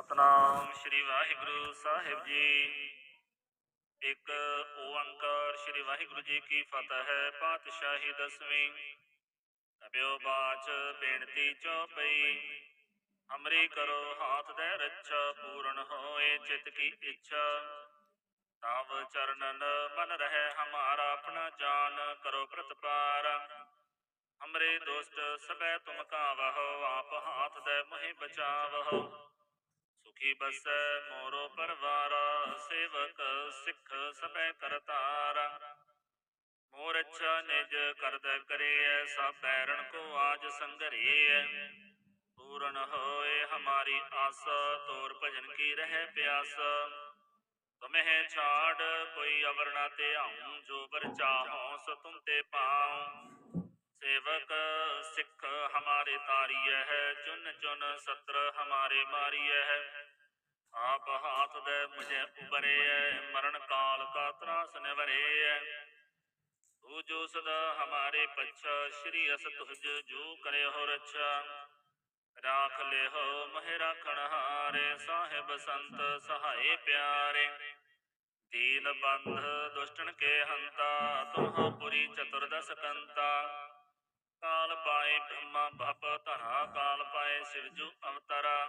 ਸਤਨਾਮ ਸ੍ਰੀ ਵਾਹਿਗੁਰੂ ਸਾਹਿਬ ਜੀ। ਇੱਕ ਓੰਕਾਰ ਸ੍ਰੀ ਵਾਹਿਗੁਰੂ ਜੀ ਕੀ ਫਤਿਹ ਹੈ, ਪਾਤਸ਼ਾਹੀ ਦਸਵੀਂ। ਅਬਿਓ ਬਾਚ ਬੇਨਤੀ ਚੌਪਈ ਹਮਰੀ ਕਰੋ ਹਾਥ ਦੇ ਰੱਛਾ, ਪੂਰਨ ਹੋਏ ਚਿਤ ਕੀ ਇੱਛਾ। ਤਵ ਚਰਨਨ ਮਨ ਰਹੇ ਹਮਾਰਾ, ਆਪਣਾ ਜਾਨ ਕਰੋ ਪ੍ਰਤਪਾਰ। ਹਮਰੇ ਦੋਸਤ ਸਬੈ ਤੁਮ ਕਾਵਹੁ, ਆਪ ਹਾਥ ਦੇ ਮੋਹਿ ਬਚਾਵਹੁ। ਸੁਖੀ ਬਸੈ ਮੋਰੋ ਪਰਵਾਰ, ਸੇਵਕ ਸਿੱਖ ਸਬੈ ਕਰਤਾਰ। ਮੋਰ ਅੱਛਾ ਨਿਜ ਕਰਦ ਕਰੀਐ ਸਭ ਬੈਰਣ ਕੋ ਆਜ ਸੰਗਰੀਐ। ਪੂਰਨ ਹੋਏ ਹਮਾਰੀ ਆਸ, ਤੋਰ ਭਜਨ ਕੀ ਰਹਿ ਪਿਆਸ। ਤੁਮਹਿ ਛਾੜ, ਕੋਈ ਅਵਰ ਨਾ ਤੇ ਆਉਂ, ਜੋ ਬਰ ਚਾਹਉ ਸੋ ਤੁਮ ਤੇ ਪਾਉ। ਸੇਵਕ ਸਿੱਖ ਹਮਾਰੇ ਤਾਰੀਐ ਹੈ ਚੁਨ ਚੁਨ ਸਤਰ ਹਮਾਰੇ ਮਾਰੀਐ ਹੈ ਆਪ ਹਾਥ ਦੇ ਮੁਝੇ ਉਬਰਿਐ ਮਰਨ ਕਾਲ ਕਾ ਤਰਾਸ ਨਿਵਰਿਐ ਤੂ ਜੋ ਸਦਾ ਹਮਾਰੇ ਪੱਛਾ ਸ਼੍ਰੀ ਅਸ ਤੁਜ ਜੋ ਕਰੇ ਹੋ ਰੱਛਾ ਰਾਖ ਲਿਓ ਮਹਿ ਰਾਖਣ ਹਾਰੇ ਸਾਹਿਬ ਸੰਤ ਸਹਾਏ ਪਿਆਰੇ ਦੀਨ ਬੰਧ ਦੁਸ਼ਟਨ ਕੇ ਹੰਤਾ ਤੁਮਹੁ ਪੁਰੀ ਚਤੁਰਦਸ ਕੰਤਾ ਕਾਲ ਪਾਏ ਬ੍ਰਹਮਾ ਭਪ ਧਰਾ, ਕਾਲ ਪਾਏ ਸਿਵਜੂ ਅਵਤਰਾ।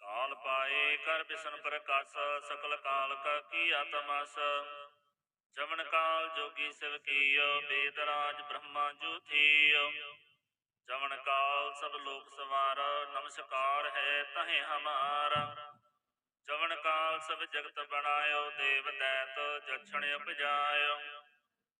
ਕਾਲ ਪਾਏ ਕਰ ਬਿਸ਼ਨ ਪ੍ਰਕਾਸ਼, ਸਕਲ ਕਾਲ ਕਾ ਕੀ ਆਤਮਸ। ਜਮਨ ਕਾਲ ਜੋਗੀ ਸਿਵ ਕੀਓ, ਬੇਦ ਰਾਜ ਬ੍ਰਹਮਾ ਜੂ ਥੀਓ। ਜਮਨ ਕਾਲ ਸਭ ਲੋਕ ਸਵਾਰ, ਨਮਸਕਾਰ ਹੈ ਤਹੇ ਹਮਾਰ। ਜਵਨ ਕਾਲ ਸਭ ਜਗਤ ਬਣਾਇਓ, ਦੇਵ ਦੈਤ ਜਛਣ ਉਪਜਾਇਓ।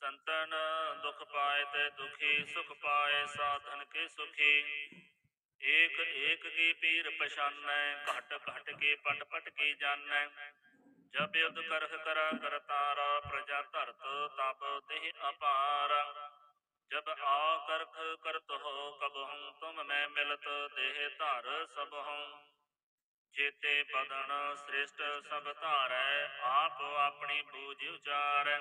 ਸੰਤਨ ਦੁਖ ਪਾਏ ਤੇ ਦੁਖੀ, ਸੁਖ ਪਾਏ, ਸਾਧਨ ਕੇ ਸੁਖੀ। ਏਕ ਏਕ ਕੀ ਪੀਰ ਪਛਾਨੈ, ਘਟ ਘਟ ਕੇ ਪਟ ਪਟ ਕੀ ਜਾਣੈ। ਜਬ ਯੁਧ ਕਰਹ ਕਰਾ ਕਰਤਾਰਾ ਪ੍ਰਜਾ ਧਰਤ, ਤਬ ਦੇਹ ਅਪਾਰ। ਜਬ ਆ ਕਰਖ ਕਰਤ ਹੋ ਕਬਹੂ ਤੁਮ ਮੈਂ ਮਿਲਤ, ਦੇਹ ਧਰ ਸਭ ਹੂੰ ਜੇਤੇ ਬਦਨ ਸ੍ਰਿਸ਼ਟ ਸਭ ਧਾਰੈ, ਆਪ ਆਪਣੀ ਬੂਝ ਉਚਾਰੈ।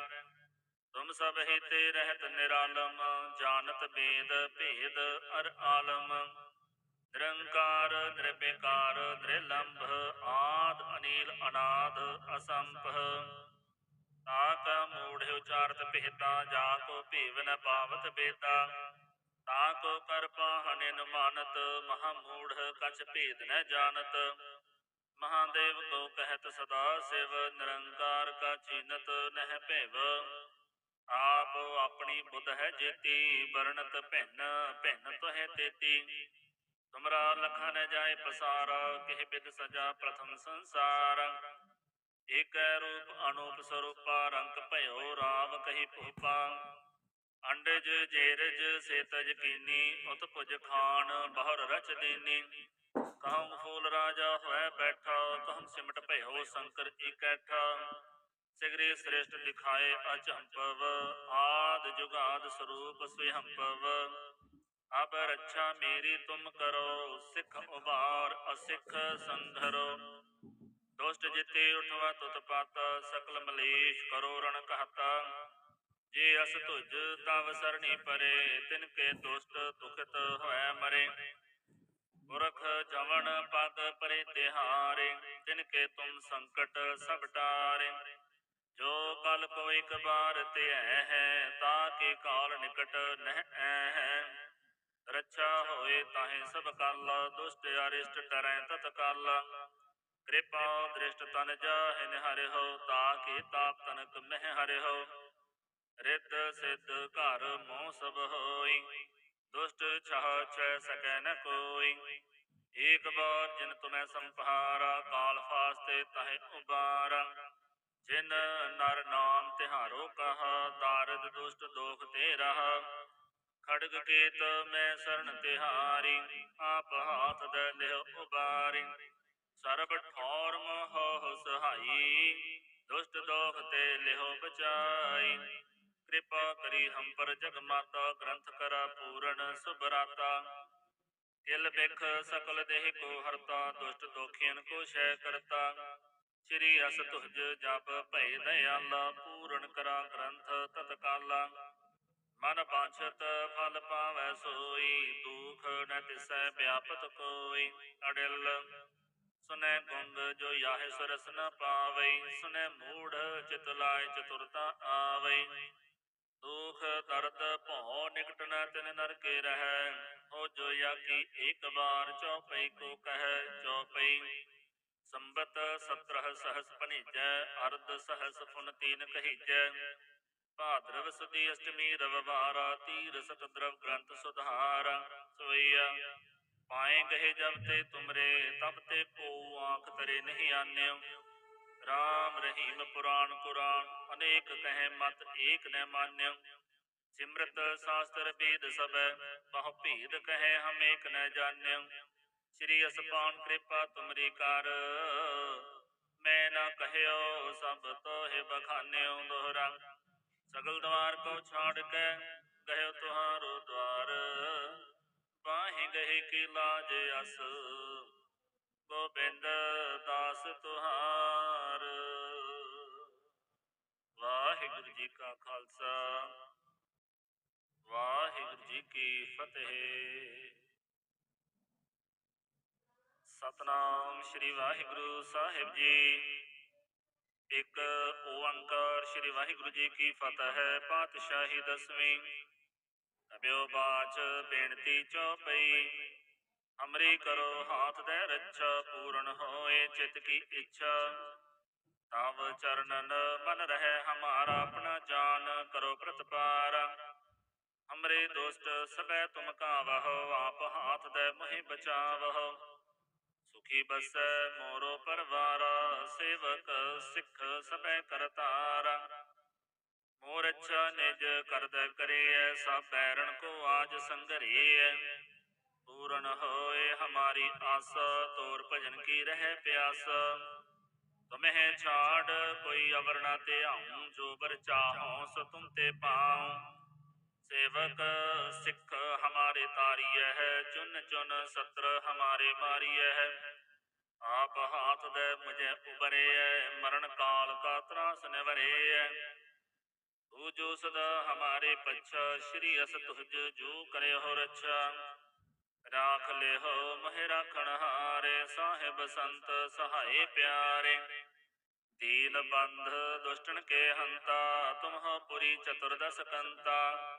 ਤੁਮ ਸਭ ਹਿਤੇ ਰਹਿਤ ਨਿਰਾਲਮ, ਜਾਣਤ ਬੇਦ ਭੇਦ ਅਰ ਆਲਮ। ਨਿਰੰਕਾਰ ਨਿਰਬੇਕਾਰ ਨਿਰਲੰਭ, ਆਦ ਅਨੀਲ ਅਨਾਦ ਅਸੰਭ ਤਾਕ ਮੂੜ ਉਚਾਰਤ ਭੇਦਾ, ਜਾ ਕੋ ਭੀਵ ਨ ਪਾਵਤ ਬੇਦਾ। ਤਾ ਕੋ ਕਰ ਪਾਹਨ ਮਾਨਤ, ਮਹਾ ਮੂੜ ਕਛ ਭੇਦ ਨ ਜਾਣਤ। ਮਹਾਦੇਵ ਕੋ ਕਹਿਤ ਸਦਾ ਸਿਵ, ਨਿਰੰਕਾਰ ਕਾ ਚੀਨਤ ਨਹਿ ਭੇਵ। ਆਪਣੀ ਬੁੱਧ ਹੈ ਜੇਤੀ, ਵਰਣਤ ਭਿੰਨ ਭਿੰਨ ਤੋਹਿ ਤੇਤੀ। ਤੁਮਰਾ ਲਖਾ ਨ ਜਾਏ ਪਸਾਰਾ, ਕਿਹ ਬਿਦ ਸਜਾ ਪ੍ਰਥਮ ਸੰਸਾਰ। ਏਕ ਰੂਪ ਅਨੂਪ ਸਰੂਪਾ ਰੰਗ ਭਇਓ ਰਾਵ ਕਹੀ ਭੂਪਾ ਅੰਡਜ ਜੇਰਜ ਸੇਤਜ ਕੀਨੀ, ਉਤ ਭੁਜ ਖਾਨ ਬਹੁਰ ਰਚ ਦੇਨੀ। ਕਹਉ ਫੂਲ ਰਾਜਾ ਹੋਇ ਬੈਠਾ ਕਹਮ ਸਿਮਟ ਭਇਓ ਸ਼ੰਕਰ ਇਕੈਠਾ ਸਿਗਰੇ ਸ੍ਰਿਸ਼ਟ ਦਿਖਾਏ ਅਚੰਪਵ ਆਦ ਜੁਗਾਦ ਸਰੂਪ ਸਵਿਹੰਪਵ ਅਬ ਰੱਛਾ ਮੇਰੀ ਤੁਮ ਕਰੋ, ਸਿੱਖ ਉਬਾਰ ਅਸਿੱਖ ਸੰਧਰੋ। ਦੁਸ਼ਟ ਜਿਤੇ ਉਠਵਾ ਤੁਤ ਪਾਤ, ਸਕਲ ਮਲੇਸ਼ ਕਰੋ ਰਣ ਕਹਤਾ ਜੇ ਅਸ ਤੁਜ ਤਵ ਸਰਣੀ ਪਰੇ, ਤਿਨ ਕੇ ਦੁਸ਼ਟ ਦੁਖਿਤ ਹੋਇ ਮਰੇ। ਪੁਰਖ ਜਵਨ ਪਦ ਪਰੇ ਤਿਹਾਰੇ, ਤਿਨ ਕੇ ਤੁਮ ਸੰਕਟ ਸਭ ਟਾਰੇ। ਜੋ ਕਲ ਕੋ ਇਕ ਬਾਰ ਤੇ ਹੈ ਤਾ ਕੇ ਕਾਲ ਨਿਕਟ ਨਹਿ ਹੈ ਰੱਛਾ ਹੋਏ ਤਾਹੇ ਸਭ ਕਲ ਦੁਸ਼ਟ ਅਰਿਸ਼ਟ ਟਰੈ ਤਤ ਕਲ ਕਿਰਪਾ ਦ੍ਰਿਸ਼ਟ ਤਨ ਜਾਹਿ ਨਿਹਰਿ ਹੋ, ਤਾ ਕੇ ਤਾਪ ਤਨਕ ਮਹਿ ਹਰਿ ਹੋ। ਰਿੱਧ ਸਿੱਧ ਘਰ ਮੋਹ ਸਭ ਹੋਈ, ਦੁਸ਼ਟ ਛਾ ਛੈ ਸਕੈ ਨ ਕੋਈ। ਏਕ ਬਾਰ ਜਿਨ ਤੁਮੈ ਸੰਪਹਾਰਾ ਕਾਲ ਫਾਸਤੇ ਤਹਿ ਉਬਾਰਾ। ਜਿਨ ਨਰ ਨਾਮ ਤਿਹਾਰੋ ਕਹਾ, ਤਾਰਦ ਦੁਸ਼ਟ ਦੋਖ ਤੇ ਰਹਾ। ਖੜਗ ਕੇਤ ਮੈਂ ਸਰਣ ਤਿਹਾਰੀ, ਆਪ ਹਾਥ ਦੇ ਲਿਓ ਉਬਾਰੀ। ਸਰਬ ਠੌਰ ਮੋਹ ਸਹਾਈ, ਦੁਸ਼ਟ ਦੋਖ ਤੇ ਲਿਹੋ ਬਚਾਈ। ਕਿਰਪਾ ਕਰੀ ਹਮ ਪਰ ਜਗ ਮਾਤਾ ਗ੍ਰੰਥ ਕਰਾ ਪੂਰਨ ਸੁਭਰਾਤਾ। ਕਿਲ ਬਿਖ ਸਕਲ ਦੇਹ ਕੋ ਹਰਤਾ, ਦੁਸ਼ਟ ਦੋਖੀਨ ਕੋ ਸ਼ੈ ਕਰਤਾ। ਸ੍ਰੀ ਅਸ ਤੁਜ ਜਪ ਭੈ ਦਇਆਲਾ, ਪੂਰਨ ਕਰਾ ਗ੍ਰੰਥ ਤਤਕਾਲਾ। ਮਨ ਬਾਛਤ ਫਲ ਪਾਵੈ ਸੋਈ, ਦੁਖ ਨ ਤਿਸੈ ਵਿਆਪਤ ਕੋਈ। ਅੜਿਲ, ਸੁਨੈ ਗੁੰਗ ਜੋ ਯਾਹਿ ਸਰਸ ਨ ਪਾਵੈ ਸੁਨੈ ਮੂੜ ਚਿਤ ਲਾਇ ਚਤੁਰਤਾ ਆਵੈ ਦੁਖ, ਦਰਦ, ਭਉ ਨਿਕਟ ਨ ਤਿਨ ਨਰਕੇ ਰਹੈ ਹੋ ਜੋ ਯਾ ਕੀ ਇੱਕ ਵਾਰ ਚਉਪਈ ਕੋ ਕਹੈ ਚਉਪਈ ਸੰਵਤ 17 ਸਹਸ ਭਣੀਜੈ, ਅਰਧ ਸਹਸ ਫੁਨ ਤੀਨ ਕਹੀਜੈ। ਭਾਦਰਵ ਸੁਦੀ ਅਸ਼ਟਮੀ ਰਵਵਾਰਾ, ਤੀਰ ਸਤ ਦਰਵ ਗ੍ਰੰਥ ਸੁਧਾਰ ਸੋਈਆ ਪਾਏ ਗਏ ਜਬ ਤੇ ਤੁਮਰੇ, ਤਬ ਤੇ ਕੋ ਆਂਖ ਤਰੇ ਨਹੀਂ ਆਨਿਓ। ਰਾਮ ਰਹੀਮ ਪੁਰਾਣ ਕੁਰਾਨ, ਅਨੇਕ ਕਹੈ ਮਤ ਏਕ ਨ ਮਾਨਿਓ। ਸਿਮਰਤ ਸ਼ਾਸਤਰ ਵੇਦ ਸਬੈ ਬਹੁ ਭੇਦ ਕਹੈ ਹਮ ਏਕ ਨ ਜਾਣਿਓ। ਸ੍ਰੀ ਅਸਪਾਨ ਕਿਰਪਾ ਤੁਮਰੀ ਕਰ। ਮੈਂ ਨਾ ਕਹਿਓ ਸਭ ਤੋਹਿ ਬਖਾਨਿਓ ਦੋਹਰਾ। ਸਗਲ ਦਵਾਰ ਕੋ ਛਾੜ ਕੇ ਗਇਓ ਤੁਹਾਰੋ ਦਵਾਰ। ਬਾਹੇ ਗਏ ਕੀ ਲਾਜ ਅਸ। ਗੋਬਿੰਦ ਦਾਸ ਤੁਹਾਰ। ਵਾਹਿਗੁਰੂ ਜੀ ਕਾ ਖਾਲਸਾ। ਵਾਹਿਗੁਰੂ ਜੀ ਕੀ ਫਤਿਹ। ਸਤਨਾਮ ਸ੍ਰੀ ਵਾਹਿਗੁਰੂ ਸਾਹਿਬ ਜੀ। ਇੱਕ ਓੰਕਾਰ ਸ੍ਰੀ ਵਾਹਿਗੁਰੂ ਜੀ ਕੀ ਫਤਿਹ ਹੈ, ਪਾਤਸ਼ਾਹੀ ਦਸਵੀਂ। ਅਬਿਓ ਬਾਚ ਬੇਨਤੀ ਚਉਪਈ ਹਮਰੀ ਕਰੋ ਹਾਥ ਦੇ ਰੱਛਾ, ਪੂਰਨ ਹੋਏ ਚਿਤ ਕੀ ਇੱਛਾ। ਤਵ ਚਰਨਨ ਮਨ ਰਹਿ ਹਮਾਰਾ, ਆਪਣਾ ਜਾਨ ਕਰੋ ਪ੍ਰਤਪਾਰ। ਹਮਰੇ ਦੋਸਤ ਸਬੈ ਤੁਮ ਕਾਵਹੁ, ਆਪ ਹਾਥ ਦੇ ਮੋਹਿ ਬਚਾਵਹੁ। ਸੁਖੀ ਬਸੈ ਮੋਰੋ ਪਰਵਾਰ, ਸੇਵਕ ਸਿੱਖ ਸਬੈ ਕਰਤਾਰ। ਮੋਰ ਅੱਛਾ ਨਿਜ ਕਰਦ ਕਰੀਐ ਸਭ ਬੈਰਣ ਕੋ ਆਜ ਸੰਗਰੀਐ। ਪੂਰਨ ਹੋਏ ਹਮਾਰੀ ਆਸ, ਤੋਰ ਭਜਨ ਕੀ ਰਹਿ ਪਿਆਸ। ਤੁਮਹਿ ਛਾੜ, ਕੋਈ ਅਵਰਨਾ ਤੇ ਆਉਂ ਜੋ ਬਰ ਚਾਹੋ ਸੋ ਤੁਮ ਤੇ ਪਾਉ। ਸੇਵਕ ਸਿੱਖ ਹਮਾਰੇ ਤਾਰੀਐ ਹੈ, ਚੁਨ ਚੁਨ ਸਤਰ ਹਮਾਰੇ ਮਾਰੀਐ ਹੈ। ਆਪ ਹਾਥ ਦੇ ਮੁਝੇ ਉਬਰਿਐ ਮਰਨ ਕਾਲ ਕਾ ਤਰਾਸ ਨਿਵਰਿਐ ਤੂ ਜੋ ਸਦਾ ਹਮਾਰੇ ਪੱਛਾ, ਸ਼੍ਰੀ ਅਸ ਤੁਜ ਜੋ ਕਰੇ ਹੋ ਰੱਛਾ। ਰਾਖ ਲਿਓ ਮਹਿ ਰਾਖਣ ਹਾਰੇ, ਸਾਹਿਬ ਸੰਤ ਸਹਾਏ ਪਿਆਰੇ। ਦੀਨ ਬੰਧ ਦੁਸ਼ਟਨ ਕੇ ਹੰਤਾ ਤੁਮਹ ਪੁਰੀ ਚਤੁਰਦਸ ਕੰਤਾ।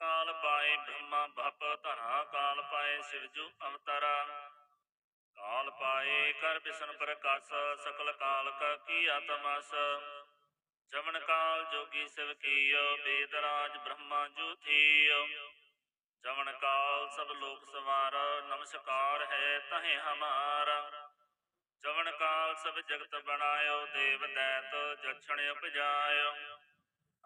ਕਾਲ ਪਾਏ ਬ੍ਰਹਮਾ ਭਪ, ਧਰਾ ਕਾਲ ਪਾਏ ਸਿਵਜੂ ਅਵਤਾਰਾ। ਕਾਲ ਪਾਏ ਕਰ ਬਿਸ਼ਨ ਪ੍ਰਕਾਸ਼, ਸਕਲ ਕਾਲ ਕਾ ਕੀ ਆਤਮਸ। ਜਮਨ ਕਾਲ ਜੋਗੀ ਸਿਵ ਕੀਓ, ਬੇਦ ਰਾਜ ਬ੍ਰਹਮਾ ਜੋ ਥੀਓ। ਜਮਨ ਕਾਲ ਸਭ ਲੋਕ ਸਵਾਰ, ਨਮਸਕਾਰ ਹੈ ਤਹੇ ਹਮਾਰ। ਜਵਨ ਕਾਲ ਸਭ ਜਗਤ ਬਣਾਇਓ, ਦੇਵ ਦੈਤ ਜਛਣ ਉਪਜਾਇਓ।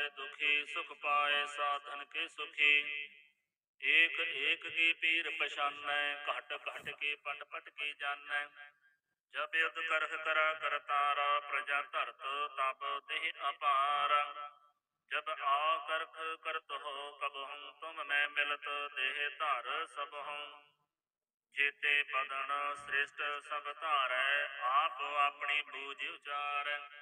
ਤੇ ਦੁਖੀ, ਸੁਖ ਪਾਏ ਸਾਧਨ ਕੇ ਸੁਖੀ। ਏਕ ਏਕ ਕੀ ਪੀਰ ਪਛਾਨੈ, ਘਟ ਘਟ ਕੀ ਪੰਡ ਪਟ ਕੀ ਜਾਣੈ। ਜਬ ਯੁਧ ਕਰਹ ਕਰਾ ਕਰਤਾਰਾ ਪ੍ਰਜਾ ਧਰਤ, ਤਬ ਦੇਹ ਅਪਾਰ। ਜਬ ਆ ਕਰਖ ਕਰਤ ਹੋ, ਕਬ ਹੂੰ ਤੁਮ ਮੈਂ ਮਿਲਤ, ਦੇਹ ਧਰ ਸਭ ਹੂੰ ਜੇਤੇ ਬਦਨ ਸ੍ਰੇਸ਼ਟ ਸਭ ਧਾਰੈ, ਆਪ ਆਪਣੀ ਬੂਝ ਉਚਾਰੈ।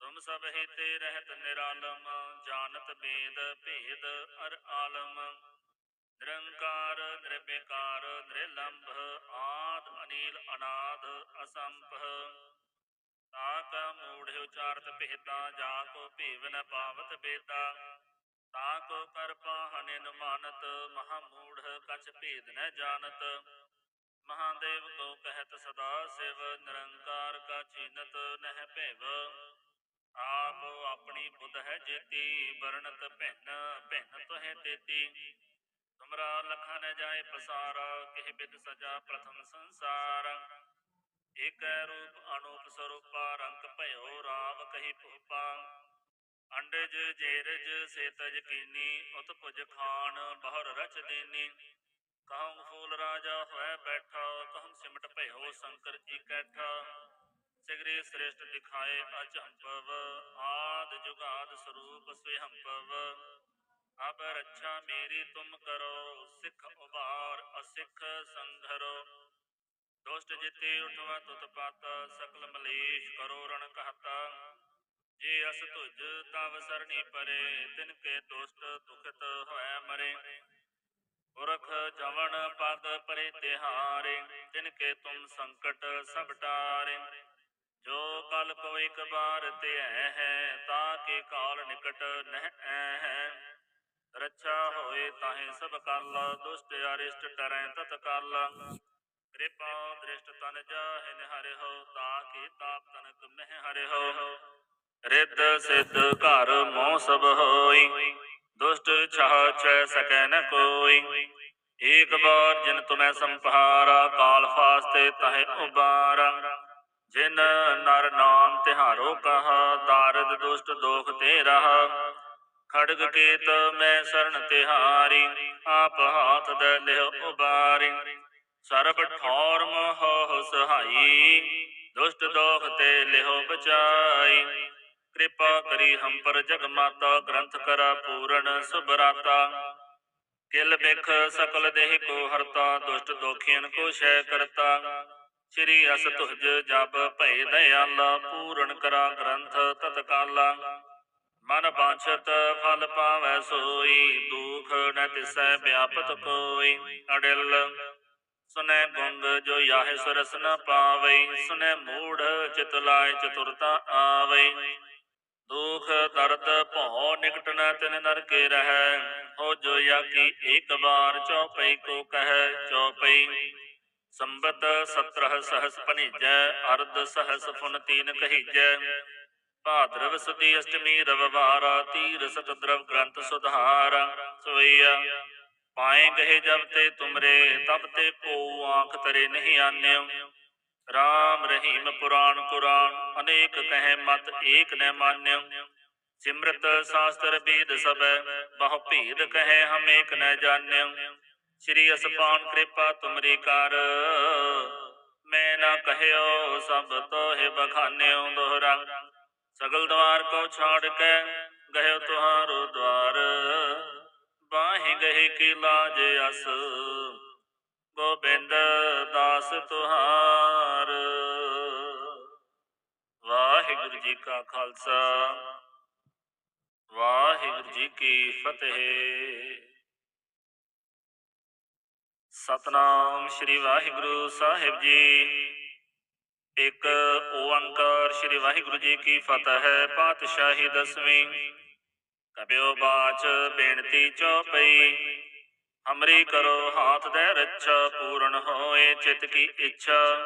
ਤੁਮ ਸਭ ਹਿਤੇ ਰਹਿਤ ਨਿਰਾਲਮ, ਜਾਣਤ ਬੇਦ ਭੇਦ ਅਰ ਆਲਮ। ਨਿਰੰਕਾਰ ਨਿਰਬੇਕਾਰ ਨਿਰਲੰਭ, ਆਦ ਅਨੀਲ ਅਨਾਦ ਅਸੰਭ ਤਾਕ ਮੂੜ ਉਚਾਰਤ ਭੇਦਾ, ਜਾ ਕੋ ਭੇਵ ਨ ਪਾਵਤ ਬੇਦਾ। ਤਾਕੋ ਕਰ ਪਾਹਨ ਮਾਨਤ, ਮਹਾ ਮੂੜ ਕਛ ਭੇਦ ਨ ਜਾਣਤ। ਮਹਾਂ ਮਹਾਦੇਵ ਕੋ ਕਹਿਤ ਸਦਾ ਸਿਵ, ਨਿਰੰਕਾਰ ਕਾ ਚੀਨਤ ਨਹਿ ਭੇਵ। ਆਪ ਆਪਣੀ ਬੁੱਧ ਹੈ ਜੇਤੀ, ਵਰਣਤ ਭਿੰਨ ਭਿੰਨ ਤੋਹਿ ਤੇਤੀ। ਤੁਮਰਾ ਲਖਾ ਨ ਜਾਏ ਪਸਾਰਾ, ਕਿਹ ਬਿਦ ਸਜਾ ਪ੍ਰਥਮ ਸੰਸਾਰ। ਏਕੈ ਰੂਪ ਅਨੂਪ ਸਰੂਪਾ, ਰੰਗ ਭਇਓ ਰਾਵ ਕਹੀ ਭੂਪਾ। ਅੰਡਜ ਜੇਰਜ ਸੇਤਜ ਕੀਨੀ, ਉਤ ਭੁਜ ਖਾਨ ਬਹੁਰ ਰਚ ਦੇਨੀ। ਕਹਉ ਫੂਲ ਰਾਜਾ ਹੋਇ ਬੈਠਾ ਕਹਮ ਸਿਮਟ ਭਇਓ ਸ਼ੰਕਰ ਜੀ ਕੈਠਾ। ਸਿਗਰੇ ਸ੍ਰਿਸ਼ਟ ਦਿਖਾਏ ਅਚੰਭਵ, ਆਦ ਜੁਗਾਦ ਸਰੂਪ ਸਵਿਹੰਭਵ। ਅਬ ਰੱਛਾ ਮੇਰੀ ਤੁਮ ਕਰੋ, ਸਿੱਖ ਉਬਾਰ ਅਸਿੱਖ ਸੰਘਰੋ ਦੁਸ਼ਟ ਜਿਤੇ ਉਠਵਾ ਤੁਤ ਪਾਤਾ, ਸਕਲ ਮਲੇਸ਼ ਕਰੋ ਰਣ ਕਹਤਾ ਜੇ ਅਸ ਤੁਜ ਤਵ ਸਰਣੀ ਪਰੇ, ਤਿਨ ਕੇ ਦੁਸ਼ਟ ਦੁਖਿਤ ਹੋਇ ਮਰੇ। ਪੁਰਖ ਜਵਨ ਪਦ ਪਰੇ ਤਿਹਾਰੇ, ਤਿਨ ਕੇ ਤੁਮ ਸੰਕਟ ਸਭ ਟਾਰੇ। ਜੋ ਕਲ ਕੋ ਇੱਕ ਬਾਰ ਤੇ ਹੈ ਤਾਂ ਕੇ ਕਾਲ ਨਿਕਟ ਨਹਿ ਹੈ। ਰੱਛਾ ਹੋਏ ਤਾਹੇ ਸਭ ਕਾਲ ਦੁਸ਼ਟ ਅਰਿਸ਼ਟ ਟਰੈ ਤਤ ਕਾਲ ਕਿਰਪਾ ਦ੍ਰਿਸ਼ਟ ਤਨ ਜਾਹਿ ਨਿਹਰਿ ਹੋ ਤਾਕੇ ਤਾਪ ਤਨਕ ਮਹਿ ਹਰਿ ਹੋ। ਰਿੱਧ ਸਿੱਧ ਘਰ ਮੋਹ ਸਭ ਹੋਈ, ਦੁਸ਼ਟ ਛਾਹ ਛੈ ਸਕੈ ਨ ਕੋਈ। ਏਕ ਬਾਰ ਜਿਨ ਤੁਮੈ ਸੰਪਹਾਰਾ ਕਾਲ ਫਾਸਤੇ ਤਹਿ ਉਬਾਰਾ। ਜਿਨ ਨਰ ਨਾਮ ਤਿਹਾਰੋ ਕਹਾ, ਤਾਰਦ ਦੁਸ਼ਟ ਦੋਖ ਤੇ ਰਹਾ। ਖੜਗ ਕੇਤ ਮੈਂ ਸ਼ਰਨ ਤਿਹਾਰੀ, ਆਪ ਹਾਥ ਦੇ ਲਿਹੁ ਉਬਾਰੀ। ਸਰਬ ਠੌਰ ਮੋਹ ਸਹਾਈ, ਦੁਸ਼ਟ ਦੋਖ ਤੇ ਲਿਹੁ ਬਚਾਈ। ਕਿਰਪਾ ਕਰੀ ਹਮ ਪਰ ਜਗ ਮਾਤਾ ਗ੍ਰੰਥ ਕਰਾ ਪੂਰਨ ਸੁਭਰਾਤਾ। ਕਿਲ ਬਿਖ ਸਕਲ ਦੇਹ ਕੋ ਹਰਤਾ, ਦੁਸ਼ਟ ਦੋਖੀਨ ਕੋ ਸ਼ੈ ਕਰਤਾ। ਸ੍ਰੀ ਅਸ ਤੁਜ ਜਬ ਭੈ ਦਇਆਲਾ, ਪੂਰਨ ਕਰਾ ਗ੍ਰੰਥ ਤਤਕਾਲਾ। ਮਨ ਬਾਛਤ ਫਲ ਪਾਵੈ ਸੋਈ, ਦੁਖ ਨ ਤਿਸੈ ਵਿਆਪਤ ਕੋਈ ਅੜਿਲ। ਸੁਨੈ ਗੁੰਗ ਜੋ ਯਾਹਿ ਸੁਰਸ ਨ ਪਾਵੈ ਸੁਨੈ ਮੂੜ ਚਿਤ ਲਾਇ ਚਤੁਰਤਾ ਆਵੈ ਦੁਖ ਦਰਦ ਭਉ ਨਿਕਟ ਨ ਤਿਨ ਨਰ ਕੇ ਰਹੈ, ਹੋ ਜੋ ਯਾਕੀ ਏਕ ਬਾਰ ਚਉਪਈ ਕੋ ਕਹੈ ਚਉਪਈ ਸੰਬਤ 17 ਸਹਸ ਭਨੀਜੈ ਅਰਧ ਸਹਸ ਫੁਨ ਤੀਨ ਕਹੀਜੈ। ਭਾਦਰਵ ਸੁਦੀ ਅਸ਼ਟਮੀ ਰਵਵਾਰਾ, ਤੀਰ ਸਤ ਦਰਵ ਗ੍ਰੰਥ ਸੁਧਾਰ, ਸੋਈਆ। ਪਾਏ ਗਏ ਜਬ ਤੇ ਤੁਮਰੇ, ਤਬ ਤੇ ਕੋ ਆਂਖ ਤਰੇ ਨਹੀਂ ਆਨਿਓ। ਰਾਮ ਰਹੀਮ ਪੁਰਾਣ ਕੁਰਾਨ, ਅਨੇਕ ਕਹੈ ਮਤ ਏਕ ਨ ਮਾਨਿਓ। ਸਿਮਰਤ ਸ਼ਾਸਤਰ ਬੀਦ ਸਬੈ ਬਹੁ ਭੇਦ ਕਹੈ ਹਮ ਏਕ ਨ ਜਾਣਿਓ ਸ੍ਰੀ ਅਸਪਾਨ ਕਿਰਪਾ ਤੁਮਰੀ ਕਰ। ਮੈਂ ਨਾ ਕਹਿਓ ਸਭ ਤੋਹਿ ਬਖਾਨਿਓ ਦੋਹਰਾ। ਸਗਲ ਦਵਾਰ ਕੋ ਛਾੜ ਕੇ ਗਇਓ ਤੁਹਾਰੋ ਦਵਾਰ। ਬਾਹੀ ਗਏ ਕੀ ਲਾਜ ਅਸ। ਗੋਬਿੰਦ ਦਾਸ ਤੁਹਾਰ। ਵਾਹਿਗੁਰੂ ਜੀ ਕਾ ਖਾਲਸਾ। ਵਾਹਿਗੁਰੂ ਜੀ ਕੀ ਫਤਿਹ। ਸਤਨਾਮ ਸ੍ਰੀ ਵਾਹਿਗੁਰੂ ਸਾਹਿਬ ਜੀ। ਇੱਕ ਓੰਕਾਰ ਸ੍ਰੀ ਵਾਹਿਗੁਰੂ ਜੀ ਕੀ ਫਤਿਹ ਹੈ, ਪਾਤਸ਼ਾਹੀ ਦਸਵੀਂ। ਕਬਿਓ ਬਾਚ ਬੇਨਤੀ ਚਉਪਈ ਹਮਰੀ ਕਰੋ ਹਾਥ ਦੇ ਰੱਛਾ, ਪੂਰਨ ਹੋਏ ਚਿਤ ਕੀ ਇੱਛਾ।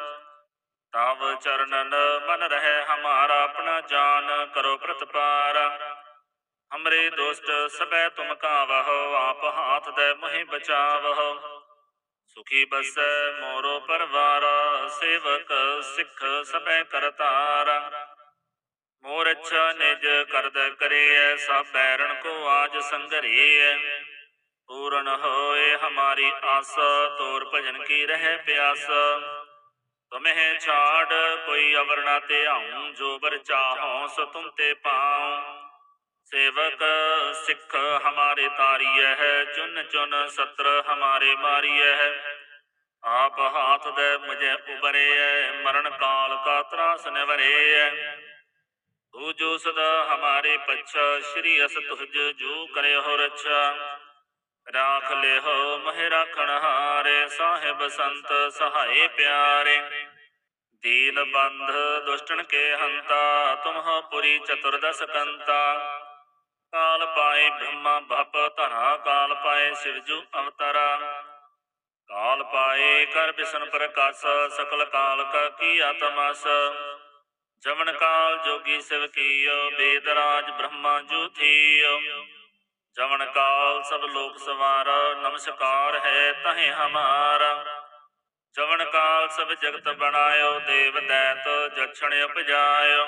ਤਵ ਚਰਨਨ ਮਨ ਰਹਿ ਹਮਾਰਾ, ਆਪਣਾ ਜਾਨ ਕਰੋ ਪ੍ਰਤਪਾਰ। ਹਮਰੇ ਦੋਸਤ ਸਬੈ ਤੁਮ ਕਾਵਹੁ, ਆਪ ਹਾਥ ਦੇ ਮੋਹਿ ਬਚਾਵਹੁ। ਸੁਖੀ ਬਸੈ ਮੋਰੋ ਪਰਵਾਰ, ਸੇਵਕ ਸਿੱਖ ਸਬੈ ਕਰਤਾਰਾ। ਮੋਰ ਅੱਛਾ ਨਿਜ ਕਰਦ ਕਰੀਐ ਸਭ ਬੈਰਣ ਕੋ ਆਜ ਸੰਗਰੀਐ। ਪੂਰਨ ਹੋਏ ਹਮਾਰੀ ਆਸ, ਤੋਰ ਭਜਨ ਕੀ ਰਹਿ ਪਿਆਸ। ਤੁਮਹਿ ਛਾੜ, ਕੋਈ ਅਵਰਨਾ ਤੇ ਆਉਂ ਜੋ ਬਰ ਚਾਹੋ ਸੋ ਤੁਮ ਤੇ ਪਾਉ। ਸੇਵਕ ਸਿੱਖ ਹਮਾਰੇ ਤਾਰੀਐ ਹੈ, ਚੁਨ ਚੁਨ ਸਤਰ ਹਮਾਰੇ ਮਾਰੀਐ ਹੈ। ਆਪ ਹਾਥ ਦੇ ਮੁਝੇ ਉਬਰਿਐ, ਮਰਨ ਕਾਲ ਕਾ ਤਰਾਸ ਨਿਵਰਿਐ ਤੂ ਜੋ ਸਦਾ ਹਮਾਰੇ ਪੱਛਾ, ਸ਼੍ਰੀ ਅਸ ਤੁਜ ਜੋ ਕਰੇ ਹੋ ਰੱਛਾ। ਰਾਖ ਲਿਓ ਮਹਿ ਰਾਖਣ ਹਾਰੇ, ਸਾਹਿਬ ਸੰਤ ਸਹਾਈ ਪਿਆਰੇ। ਦੀਨ ਬੰਧ ਦੁਸ਼ਟਨ ਕੇ ਹੰਤਾ ਤੁਮਹ ਪੁਰੀ ਚਤੁਰਦਸ ਕੰਤਾ। ਕਾਲ ਪਾਏ ਬ੍ਰਹਮਾ ਭਪ ਧਰਾ ਕਾਲ ਪਾਏ ਸਿਵਜੂ ਅਵਤਾਰਾ। ਕਾਲ ਪਾਏ ਕਰ ਬਿਸਨ ਪ੍ਰਕਾਸ਼, ਸਕਲ ਕਾਲ ਕਾ ਕੀ ਆਤਮਸ। ਜਮਨ ਕਾਲ ਜੋਗੀ ਸਿਵ ਕੀਓ, ਬੇਦ ਰਾਜ ਬ੍ਰਹਮਾ ਜੂਥੀਓ ਜਮਨ ਕਾਲ ਸਭ ਲੋਕ ਸਵਾਰ, ਨਮਸਕਾਰ ਹੈ ਤਹੇ ਹਮਾਰ। ਜਵਨ ਕਾਲ ਸਭ ਜਗਤ ਬਣਾਇਓ, ਦੇਵ ਦੈਤ ਜਛਣ ਉਪਜਾਇਓ।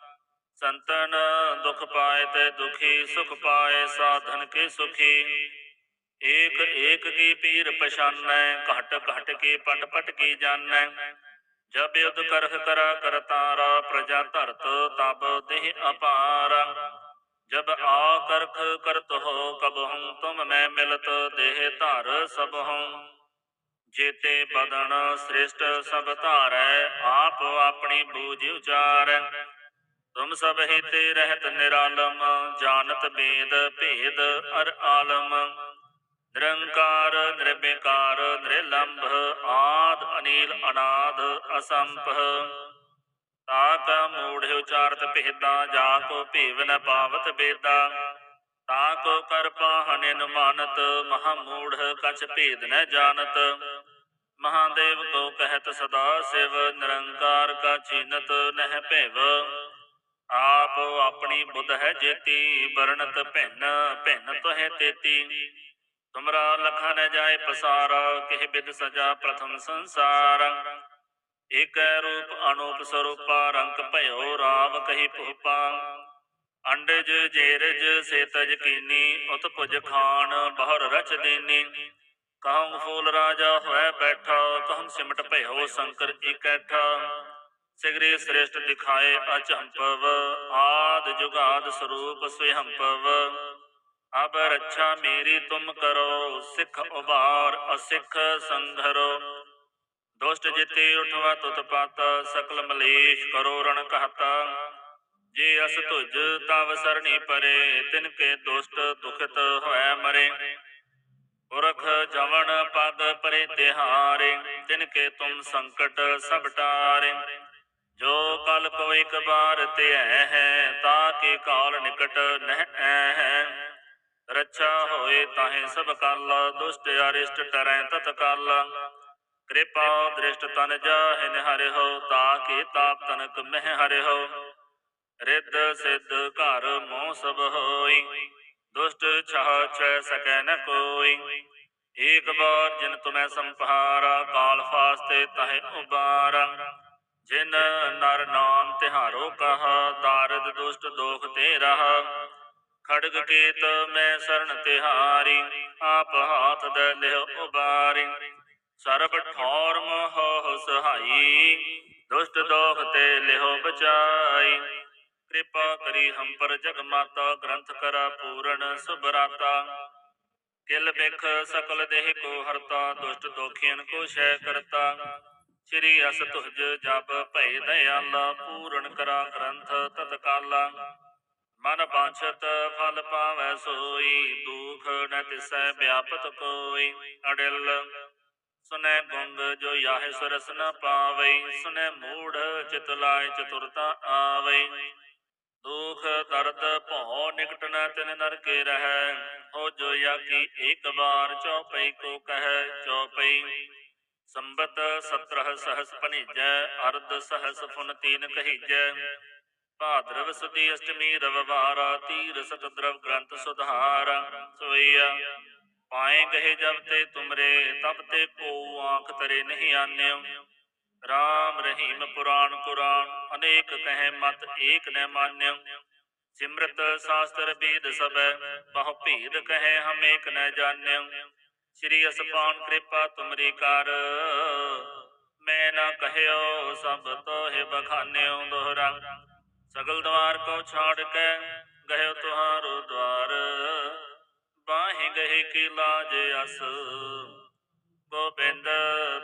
ਸੰਤਨ ਦੁਖ ਪਾਏ ਤੇ ਦੁਖੀ, ਸੁਖ ਪਾਏ, ਸਾਧਨ ਕੇ ਸੁਖੀ। ਏਕ ਏਕ ਕੀ ਪੀਰ ਪਛਾਨੈ, ਘਟ ਘਟ ਕੀ ਪਟ ਪਟ ਕੀ ਜਾਣੈ। ਜਬ ਯੁਧ ਕਰਹ ਕਰਾ ਕਰਤਾਰਾ ਪ੍ਰਜਾ ਧਰਤ, ਤਬ ਦੇਹ ਅਪਾਰ। ਜਬ ਆ ਕਰਖ ਕਰਤ ਹੋ, ਕਬ ਹੂੰ ਤੁਮ ਮੈਂ ਮਿਲਤ, ਦੇਹ ਧਰ ਸਭ ਹੂੰ ਜੇਤੇ ਬਦਨ ਸ੍ਰਿਸ਼ਟ ਸਭ ਧਾਰੈ, ਆਪ ਆਪਣੀ ਬੂਝ ਉਚਾਰੈ। ਤੁਮ ਸਭ ਹੀ ਤੇ ਰਹਿਤ ਨਿਰਾਲਮ, ਜਾਣਤ ਬੇਦ ਭੇਦ ਅਰ ਆਲਮ। ਨਿਰੰਕਾਰ ਨਿਰਬੇਕਾਰ ਨਿਰਲੰਭ, ਆਦ ਅਨੀਲ ਅਨਾਦ ਅਸੰਭ ਤਾਕਾ ਮੂੜ ਉਚਾਰਤ ਭੇਦਾ, ਜਾ ਕੋ ਭੇਵ ਨ ਪਾਵਤ ਬੇਦਾ। ਤਾ ਕੋ ਕਰ ਪਾਹਨ ਅਨੁਮਾਨਤ ਮਹਾ ਮੂੜ ਕਛ ਭੇਦ ਨ ਜਾਣਤ। ਮਹਾਦੇਵ ਕੋ ਕਹਿਤ ਸਦਾ ਸਿਵ, ਨਿਰੰਕਾਰ ਕਾ ਚੀਨਤ ਨਹਿ ਭੇਵ। ਆਪ ਆਪਣੀ ਬੁੱਧ ਹੈ ਜੇਤੀ, ਵਰਣਤ ਭਿੰਨ ਭਿੰਨ ਤੋਹਿ ਤੇਤੀ। ਤੁਮਰਾ ਲਖਾ ਨ ਜਾਏ ਪਸਾਰਾ, ਕਿਹ ਬਿਦ ਸਜਾ ਪ੍ਰਥਮ ਸੰਸਾਰ। ਏਕ ਰੂਪ ਅਨੂਪ ਸਰੂਪਾ ਰੰਗ ਭਇਓ ਰਾਵ ਕਹੀ ਭੂਪਾ ਅੰਡਜ ਜੇਰਜ ਸੇਤਜ ਕੀਨੀ, ਉਤ ਭੁਜ ਖਾਨ ਬਹੁਰ ਰਚ ਦੇਨੀ। ਕਹਉ ਫੂਲ ਰਾਜਾ ਹੋਇ ਬੈਠਾ ਕਹਮ ਸਿਮਟ ਭਇਓ ਸ਼ੰਕਰ ਇਕੈਠਾ ਸਿਗਰੇ ਸ੍ਰੇਸ਼ਟ ਦਿਖਾਏ ਅਚੰਪਵ ਆਦ ਜੁਗਾਦ ਸਰੂਪ ਸਵਯੰਪਵ ਅਬ ਰੱਛਾ ਮੇਰੀ ਤੁਮ ਕਰੋ, ਸਿੱਖ ਉਬਾਰ ਅਸਿੱਖ ਸੰਘਰੋ ਦੁਸ਼ਟ ਜਿਤੇ ਉਠਵਾ ਤੁਤ ਪਾਤਾ, ਸਕਲ ਮਲੇਸ਼ ਕਰੋ ਰਣ ਕਹਤਾ। ਜੇ ਅਸ ਤੁਜ ਤਵ ਸਰਣੀ ਪਰੇ, ਤਿਨ ਕੇ ਦੁਸ਼ਟ ਦੁਖਿਤ ਹੋਇ ਮਰੇ। ਪੁਰਖ ਜਵਨ ਪਦ ਪਰੇ ਤਿਹਾਰੇ, ਤਿਨ ਕੇ ਤੁਮ ਸੰਕਟ ਸਭ ਟਾਰੇ। ਜੋ ਕਲ ਕੋ ਇੱਕ ਬਾਰ ਤੇ ਹੈ ਤਾ ਕੇ ਕਾਲ ਨਿਕਟ ਨਹਿ ਹੈ ਰੱਛਾ ਹੋਏ ਤਾਹੇ ਸਭ ਕਾਲ, ਦੁਸ਼ਟ ਅਰਿਸ਼ਟ ਟਰੈ ਤਤ ਕਾਲ। ਕਿਰਪਾ ਦ੍ਰਿਸ਼ਟ ਤਨ ਜਾਹਿ ਨਿਹਰਿ ਹੋ, ਤਾ ਕੇ ਤਾਪ ਤਨਕ ਮਹਿ ਹਰਿ ਹੋ। ਰਿੱਧ ਸਿੱਧ ਘਰ ਮੋਹ ਸਭ ਹੋਈ, ਦੁਸ਼ਟ ਛਾਹ ਛੈ ਸਕੈ ਨ ਕੋਈ। ਏਕ ਬਾਰ ਜਿਨ ਤੁਮੈ ਸੰਪਹਾਰਾ ਕਾਲ ਫਾਸਤੇ ਤਹਿ ਉਬਾਰਾ। ਜਿਨ ਨਰ ਨਾਮ ਤਿਹਾਰੋ ਕਹਾ, ਤਾਰਦ ਦੁਸ਼ਟ ਦੋਖ ਤੇ ਰਹਾ। ਖੜਗ ਕੇਤ ਮੈਂ ਸਰਣ ਤਿਹਾਰੀ, ਆਪ ਹਾਥ ਦੇ ਲਿਓ ਉਬਾਰੀ। ਸਰਬ ਠੌਰ ਮੋਹ ਸਹਾਈ, ਦੁਸ਼ਟ ਦੋਖ ਤੇ ਲਿਓ ਬਚਾਈ। ਕਿਰਪਾ ਕਰੀ ਹਮ ਪਰ ਜਗ ਮਾਤਾ ਗ੍ਰੰਥ ਕਰਾ ਪੂਰਨ ਸੁਭਰਾਤਾ। ਕਿਲ ਬਿਖ ਸਕਲ ਦੇਹ ਕੋ ਹਰਤਾ, ਦੁਸ਼ਟ ਦੋਖੀਨ ਕੋ ਸ਼ੈ ਕਰਤਾ। ਸ੍ਰੀ ਅਸ ਤੁਜ ਜਪ ਭੈ ਦਇਆਲਾ, ਪੂਰਨ ਕਰਾ ਗ੍ਰੰਥ ਤਤਕਾਲਾ। ਮਨ ਬਾਛਤ ਫਲ ਪਾਵੈ ਸੋਈ, ਦੁਖ ਨ ਤਿਸੈ ਵਿਆਪਤ ਕੋਈ ਅੜਿਲ। ਸੁਨੈ ਗੁੰਗ ਜੋ ਯਾਹਿ ਸਰਸ ਨ ਪਾਵੈ ਸੁਨੈ ਮੂੜ ਚਿਤ ਲਾਇ ਚਤੁਰਤਾ ਆਵੈ ਦੁਖ ਦਰਦ ਭਉ ਨਿਕਟ ਨ ਤਿਨ ਨਰ ਕੇ ਰਹੈ, ਹੋ ਜੋ ਯਾਕੀ ਏਕ ਬਾਰ ਚਉਪਈ ਕੋ ਕਹੈ ਚਉਪਈ ਸੰਬਤ 17 ਸਹਸ ਭਨੀਜੈ ਅਰਧ ਸਹਸ ਫੁਨ ਤੀਨ ਕਹੀਜੈ। ਭਾਦਰਵ ਸੁਦੀ ਅਸ਼ਟਮੀ ਰਵਵਾਰਾ ਤੀਰ ਸਤ ਦਰਵ ਗ੍ਰੰਥ ਸੁਧਾਰ, ਸੋਈਆ। ਪਾਏ ਗਏ ਜਬ ਤੇ ਤੁਮਰੇ, ਤਬ ਤੇ ਕੋ ਆਂਖ ਤਰੇ ਨਹੀਂ ਆਨਿਓ। ਰਾਮ ਰਹੀਮ ਪੁਰਾਣ ਕੁਰਾਨ, ਅਨੇਕ ਕਹੈ ਮਤ ਏਕ ਨ ਮਾਨਿਓ। ਸਿਮਰਤ ਸਾਸਤਰ ਬੇਦ ਸਬੈ ਬਹੁ ਭੇਦ ਕਹੈ ਹਮ ਏਕ ਨ ਜਾਣਿਓ ਸ੍ਰੀ ਅਸਪਾਨ ਕਿਰਪਾ ਤੁਮਰੀ ਕਰ। ਮੈਂ ਨਾ ਕਹਿਓ ਸਭ ਤੋਹਿ ਬਖਾਨਿਓ ਦੋਹਰਾ। ਸਗਲ ਦਵਾਰ ਕੋ ਛਾੜ ਕੇ ਗਇਓ ਤੁਹਾਰੋ ਦਵਾਰ। ਬਾਹੇ ਗਏ ਕੀ ਲਾਜ ਅਸ। ਗੋਬਿੰਦ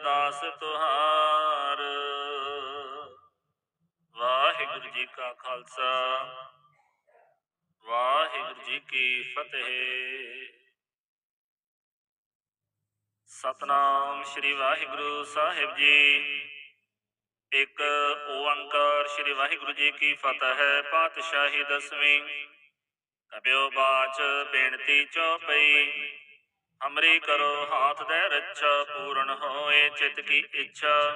ਦਾਸ ਤੁਹਾਰ। ਵਾਹਿਗੁਰੂ ਜੀ ਕਾ ਖਾਲਸਾ। ਵਾਹਿਗੁਰੂ ਜੀ ਕੀ ਫਤਿਹ। ਸਤਨਾਮ ਸ੍ਰੀ ਵਾਹਿਗੁਰੂ ਸਾਹਿਬ ਜੀ। ਇੱਕ ਓੰਕਾਰ ਸ੍ਰੀ ਵਾਹਿਗੁਰੂ ਜੀ ਕੀ ਫਤਿਹ ਹੈ, ਪਾਤਸ਼ਾਹੀ ਦਸਵੀਂ। ਕਬਿਓ ਬਾਚ ਬੇਨਤੀ ਚਉਪਈ ਹਮਰੀ ਕਰੋ ਹਾਥ ਦੇ ਰੱਛਾ ਪੂਰਨ ਹੋਏ ਚਿਤ ਕੀ ਇੱਛਾ।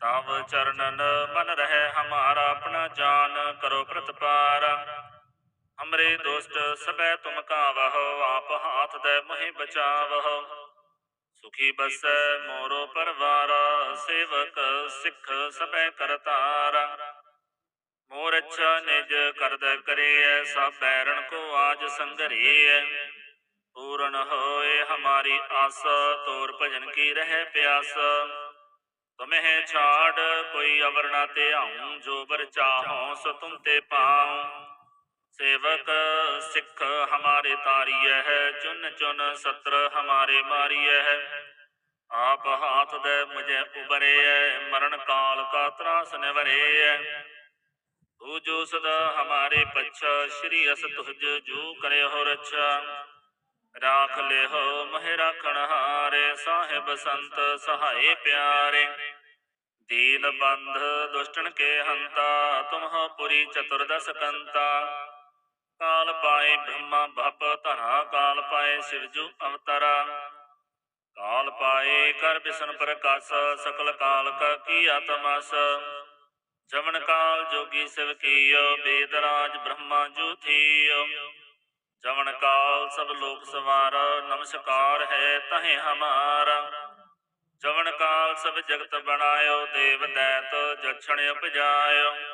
ਤਵ ਚਰਨਨ ਮਨ ਰਹਿ ਹਮਾਰਾ ਆਪਣਾ ਜਾਨ, ਕਰੋ ਪ੍ਰਤਪਾਰ। ਹਮਰੇ ਦੋਸਤ ਸਬੈ ਤੁਮ ਕਾਵਹੁ, ਆਪ ਹਾਥ ਦੇ ਮੋਹਿ ਬਚਾਵਹੁ। ਸੁਖੀ ਬਸੈ ਮੋਰੋ ਪਰਵਾਰ, ਸੇਵਕ ਸਿੱਖ ਸਬੈ ਕਰਤਾਰ। ਮੋਰ ਅੱਛਾ ਨਿਜ ਕਰਦ ਕਰੀਐ, ਸਭ ਬੈਰਣ ਕੋ ਆਜ ਸੰਗਰੀਐ। ਪੂਰਨ ਹੋਏ ਹਮਾਰੀ ਆਸ, ਤੋਰ ਭਜਨ ਕੀ ਰਹਿ ਪਿਆਸ। ਤੁਮਹਿ ਛਾੜ, ਕੋਈ ਅਵਰਨਾ ਤੇ ਆਉਂ ਜੋ ਬਰ ਚਾਹਉ, ਸੋ ਤੁਮ ਤੇ ਪਾਉ। ਸੇਵਕ, ਸਿੱਖ ਹਮਾਰੇ ਤਾਰੀਐ ਹੈ, ਚੁਨ ਚੁਨ ਸਤਰ ਹਮਾਰੇ ਮਾਰੀਐ ਹੈ। ਆਪ ਹਾਥ ਦੇ ਮੁਝੇ ਉਬਰਿਐ, ਮਰਨ ਕਾਲ ਕਾ ਤਰਾਸ ਨਿਵਰਿਐ। ਤੂ ਜੋ ਸਦਾ ਹਮਾਰੇ ਪੱਛਾ, ਸ਼੍ਰੀ ਅਸ ਤੁਜ ਜੋ ਕਰੇ ਹੋ ਰੱਛਾ। ਰਾਖ ਲਿਓ ਮਹਿ ਰਾਖਣ ਹਾਰੇ, ਸਾਹਿਬ ਸੰਤ ਸਹਾਏ ਪਿਆਰੇ। ਦੀਨ ਬੰਧ ਦੁਸ਼ਟਨ ਕੇ ਹੰਤਾ, ਤੁਮਹ ਪੁਰੀ ਚਤੁਰਦਸ ਕੰਤਾ। ਕਾਲ ਪਾਏ ਬ੍ਰਹਮਾ ਭਪ ਧਰਾ, ਕਾਲ ਪਾਏ ਸਿਵਜੂ ਅਵਤਰਾ। ਕਾਲ ਪਾਏ ਕਰ ਬਿਸ਼ਨ ਪ੍ਰਕਾਸ਼, ਸਕਲ ਕਾਲ ਕਾ ਕੀ ਆਤਮਸ। ਜਮਨ ਕਾਲ ਜੋਗੀ ਸਿਵ ਕੀਓ, ਬੇਦ ਰਾਜ ਬ੍ਰਹਮਾ ਜੂ ਥੀਓ। ਜਮਨ ਕਾਲ ਸਭ ਲੋਕ ਸਵਾਰ, ਨਮਸਕਾਰ ਹੈ ਤਹੇ ਹਮਾਰਾ। ਜਵਨ ਕਾਲ ਸਭ ਜਗਤ ਬਣਾਇਓ, ਦੇਵ ਦੈਤ ਜਛਣ ਉਪਜਾਇਓ।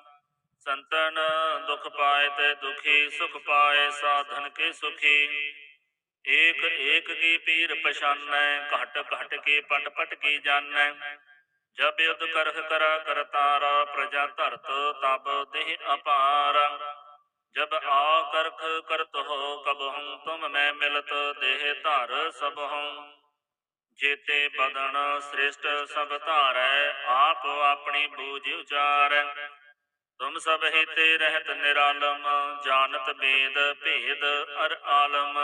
ਸੰਤਨ ਦੁਖ ਪਾਏ ਤੇ ਦੁਖੀ, ਸੁਖ ਪਾਏ ਸਾਧਨ ਕੇ ਸੁਖੀ। ਏਕ ਏਕ ਕੀ ਪੀਰ ਪਛਾਨੈ, ਘਟ ਘਟ ਕੇ ਪਟ ਪਟ ਕੀ ਜਾਣੈ। ਜਬ ਯੁਧ ਕਰਹ ਕਰਾ ਕਰਤਾਰਾ ਪ੍ਰਜਾ ਧਰਤ ਤਬ ਦੇਹ ਅਪਾਰ। ਜਬ ਆ ਕਰਖ ਕਰਤ ਹੋ ਕਬ ਹੂੰ ਤੁਮ ਮੈਂ ਮਿਲਤ ਦੇਹ ਧਰ ਸਭ ਹੂੰ ਜੇਤੇ ਬਦਨ ਸ੍ਰਿਸ਼ਟ ਸਭ ਧਾਰੈ, ਆਪ ਆਪਣੀ ਬੂਝ ਉਚਾਰੈ। ਤੁਮ ਸਭ ਹਿਤੇ ਰਹਿਤ ਨਿਰਾਲਮ, ਜਾਣਤ ਬੇਦ ਭੇਦ ਅਰ ਆਲਮ।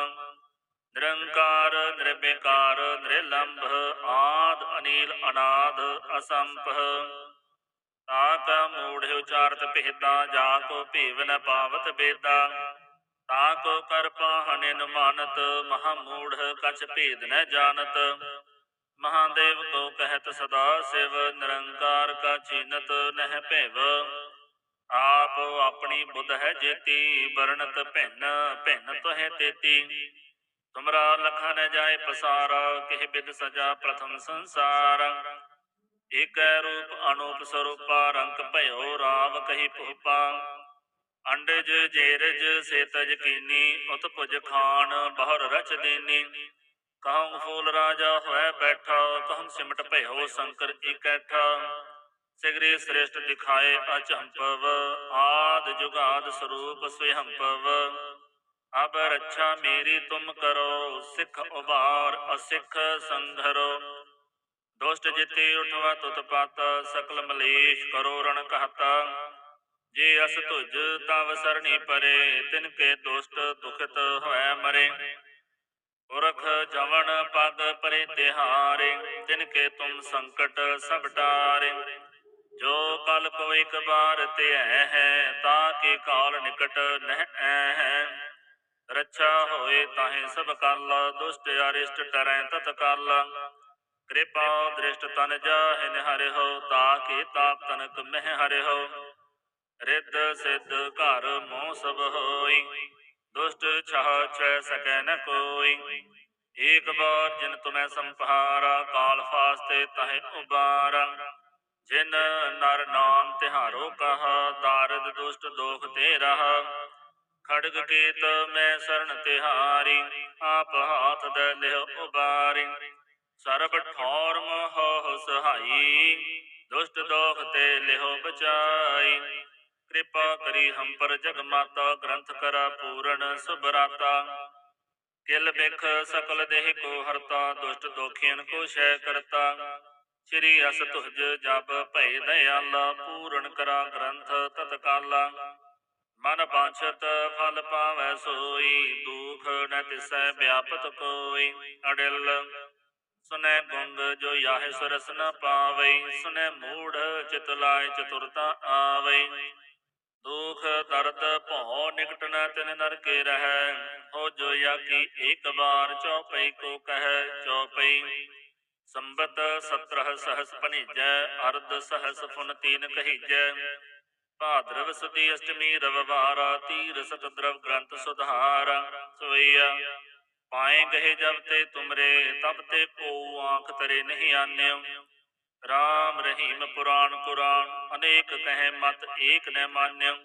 ਨਿਰੰਕਾਰ ਨਿਰਬੇਕਾਰ ਨਿਰਲੰਭ, ਆਦ ਅਨੀਲ ਅਨਾਦ ਅਸੰਭ ਤਾਕ ਮੂੜ ਉਚਾਰਤ ਭੇਦਾ ਜਾ ਕੋ ਭੇਵ ਨ ਪਾਵਤ ਬੇਦਾ। ਤਾ ਕੋ ਕਰ ਪਾਹਨ ਮਾਨਤ, ਮਹਾ ਮੂੜ ਕਛ ਭੇਦ ਨ ਜਾਣਤ। ਮਹਾਦੇਵ ਕੋ ਕਹਿਤ ਸਦਾ ਸਿਵ, ਨਿਰੰਕਾਰ ਕਾ ਚੀਨਤ ਨਹਿ ਭੇਵ। ਆਪ ਆਪਣੀ ਬੁੱਧ ਹੈ ਜੇਤੀ, ਵਰਣਤ ਭਿੰਨ ਭਿੰਨ ਤੋਹਿ ਤੇਤੀ। ਤੁਮਰਾ ਲਖਾ ਨ ਜਾਏ ਪਸਾਰਾ, ਕਿਹ ਬਿਦ ਸਜਾ ਪ੍ਰਥਮ ਸੰਸਾਰ। ਏਕੈ ਰੂਪ ਅਨੂਪ ਸਰੂਪਾ, ਰੰਗ ਭਇਓ ਰਾਮ ਕਹੀ ਭੂਪਾ ਅੰਡਜ ਜੇਰਜ ਸੇਤਜ ਕੀਨੀ, ਉਤ ਭੁਜ ਖਾਨ ਬਹੁਰ ਰਚ ਦੇਨੀ। ਕਹਉ ਫੂਲ ਰਾਜਾ ਹੋਇ ਬੈਠਾ ਕਹਮ ਸਿਮਟ ਭਇਓ ਸੰਕਰ ਇਕੈਠਾ ਸਿਗਰੀ ਸ੍ਰੇਸ਼ਟ ਦਿਖਾਏ ਅਚੰਪਵ ਆਦ ਜੁਗਾਦ ਸਰੂਪ ਸਵਯੰਪਵ ਅਬ ਰੱਛਾ ਮੇਰੀ ਤੁਮ ਕਰੋ, ਸਿੱਖ ਉਬਾਰ ਅਸਿੱਖ ਸੰਧਰੋ। ਦੁਸ਼ਟ ਜਿਤੇ ਉਠਵਾ ਤੁਤ ਪਤ, ਸਕਲ ਮਲੇਸ਼ ਕਰੋ ਰਣ ਕਹਤਾ ਜੇ ਅਸ ਤੁਜ ਤਵ ਸਰਣੀ ਪਰੇ, ਤਿਨ ਕੇ ਦੁਸ਼ਟ ਦੁਖਿਤ ਹੋਇ ਮਰੇ। ਪੁਰਖ ਜਵਨ ਪਦ ਪਰੇ ਤਿਹਾਰੇ ਤਿਨ ਕੇ ਤੁਮ ਸੰਕਟ ਸਭ ਟਾਰੇ। ਜੋ ਕਲ ਕੋ ਇਕ ਬਾਰ ਤੇ ਹੈ ਤਾਂ ਕੇ ਕਾਲ ਨਿਕਟ ਨਹਿ, ਹੈ ਰੱਛਾ ਹੋਏ ਤਾਹੇ ਸਭ ਕਲ, ਦੁਸ਼ਟ ਅਰਿਸ਼ਟ ਟਰੈ ਤਤ ਕਲ ਕਿਰਪਾ ਦ੍ਰਿਸ਼ਟ ਤਨ ਜਾਹਿ ਨਿਹਰਿਓ ਤਾਕੇ ਤਾਪ ਤਨਕ ਮਹਿ ਹਰਿਓ ਰਿੱਧ ਸਿੱਧ ਘਰ ਮੋਹ ਸਭ ਹੋਈ, ਦੁਸ਼ਟ ਛਾਹ ਛੈ ਸਕੈ ਨ ਕੋਈ। ਏਕ ਬਾਰ ਜਿਨ ਤੁਮੈ ਸੰਪਹਾਰਾ ਕਾਲ ਫਾਸਤੇ ਤਹਿ ਉਬਾਰਾ। ਜਿਨ ਨਰ ਨਾਮ ਤਿਹਾਰੋ ਕਹਾ, ਤਾਰਦ ਦੁਸ਼ਟ ਦੋਖ ਤੇ ਰਹਾ। ਖੜਗ ਕੇਤ ਮੈਂ ਸਰਣ ਤਿਹਾਰੀ, ਆਪ ਹਾਥ ਦੇ ਲਿਹ ਉਬਾਰੀ। ਸਰਬ ਠੌਰ ਮੋਹ ਸਹਾਈ, ਦੁਸ਼ਟ ਦੋਖ ਤੇ ਲਿਹੋ ਬਚਾਈ। ਕਿਰਪਾ ਕਰੀ ਹਮ ਪਰ ਜਗ ਮਾਤਾ ਗ੍ਰੰਥ ਕਰਾ ਪੂਰਨ ਸੁਭਰਾਤਾ। ਕਿਲ ਬਿਖ ਸਕਲ ਦੇਹ ਕੋ ਹਰਤਾ, ਦੁਸ਼ਟ ਦੋਖੀਨ ਕੋ ਸ਼ੈ ਕਰਤਾ। ਸ੍ਰੀ ਅਸ ਤੁਜ ਜਪ ਭੈ ਦਇਆਲਾ, ਪੂਰਨ ਕਰਾ ਗ੍ਰੰਥ ਤਤਕਾਲਾ। ਮਨ ਬਾਛਤ ਫਲ ਪਾਵੈ ਸੋਈ, ਦੁਖ ਨ ਤਿਸੈ ਵਿਆਪਤ ਕੋਈ। ਅੜਿਲ, ਸੁਨੈ ਗੁੰਗ ਜੋ ਯਾਹਿ ਸਰਸ ਨ ਪਾਵੈ ਸੁਨੈ ਮੂੜ ਚਿਤ ਲਾਇ ਚਤੁਰਤਾ ਆਵੈ ਦੁਖ, ਦਰਦ, ਭਉ ਨਿਕਟ ਨ ਤਿਨ ਨਰਕੇ ਰਹੈ, ਹੋ ਜੋ ਕੀ ਏਕ ਬਾਰ ਚਉਪਈ ਕੋ ਕਹੈ ਚਉਪਈ ਸੰਬਤ 17 ਸਹਸ ਭਣੀਜੈ, ਅਰਧ ਸਹਸ ਫੁਨ ਤੀਨ ਕਹੀਜੈ। ਭਾਦਰਵ ਸਤੀ ਅਸ਼ਟਮੀ ਰਵਵਾਰਾ, ਤੀਰ ਸਤ ਦਰਵ ਗ੍ਰੰਥ ਸੁਧਾਰ ਸੋਈਆ ਪਾਏ ਗਏ ਜਬ ਤੇ ਤੁਮਰੇ, ਤਬ ਤੇ ਕੋ ਆਂਖ ਤਰੇ ਨਹੀਂ ਆਨਿਓ। ਰਾਮ ਰਹੀਮ ਪੁਰਾਣ ਕੁਰਾਨ ਅਨੇਕ ਕਹੇ ਮਤ ਏਕ ਨ ਮਾਨਿਓ।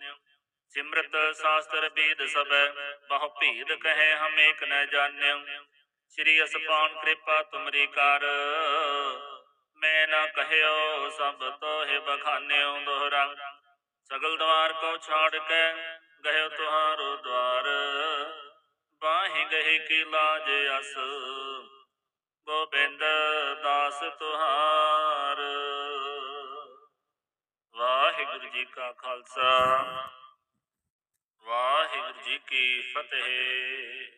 ਸਿਮਰਤ ਸਾਸਤਰ ਬੀਦ ਸਭੈ, ਬਹੁ ਭੀਦ ਕਹੇ ਹਮ ਏਕ ਨ ਜਾਣਿਓ। ਸ੍ਰੀ ਅਸਪਾਨ ਕਿਰਪਾ ਤੁਮਰੀ ਕਰ। ਮੈਂ ਨਾ ਕਹਿਓ ਸਭ ਤੋਹਿ ਬਖਾਨਿਓ ਦੋਹਰਾ। ਸਗਲ ਦਵਾਰ ਕੋ ਛਾੜ ਕੇ ਗਇਓ ਤੁਹਾਰੋ ਦਵਾਰ। ਬਾਹੀ ਗਏ ਕੀ ਲਾਜ ਅਸ। ਗੋਬਿੰਦ ਦਾਸ ਤੁਹਾਰ। ਵਾਹਿਗੁਰੂ ਜੀ ਕਾ ਖਾਲਸਾ। ਵਾਹਿਗੁਰੂ ਜੀ ਕੀ ਫਤਿਹ।